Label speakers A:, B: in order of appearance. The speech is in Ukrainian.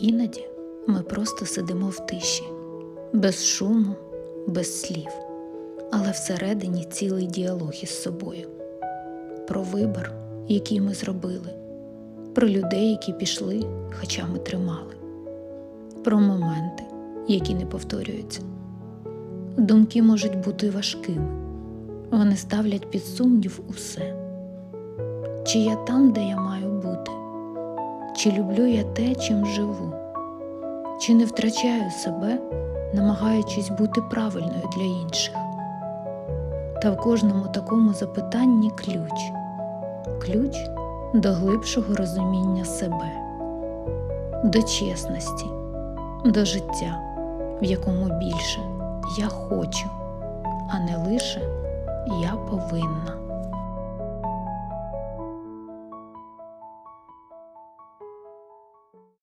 A: Іноді ми просто сидимо в тиші, без шуму, без слів, але всередині цілий діалог із собою про вибір, який ми зробили, про людей, які пішли, хоча ми тримали, про моменти, які не повторюються. Думки можуть бути важкими, вони ставлять під сумнів усе. Чи я там, де я маю бути? Чи люблю я те, чим живу? Чи не втрачаю себе, намагаючись бути правильною для інших? Та в кожному такому запитанні ключ ключ до глибшого розуміння себе, до чесності, до життя, в якому більше я хочу, а не лише я повинна.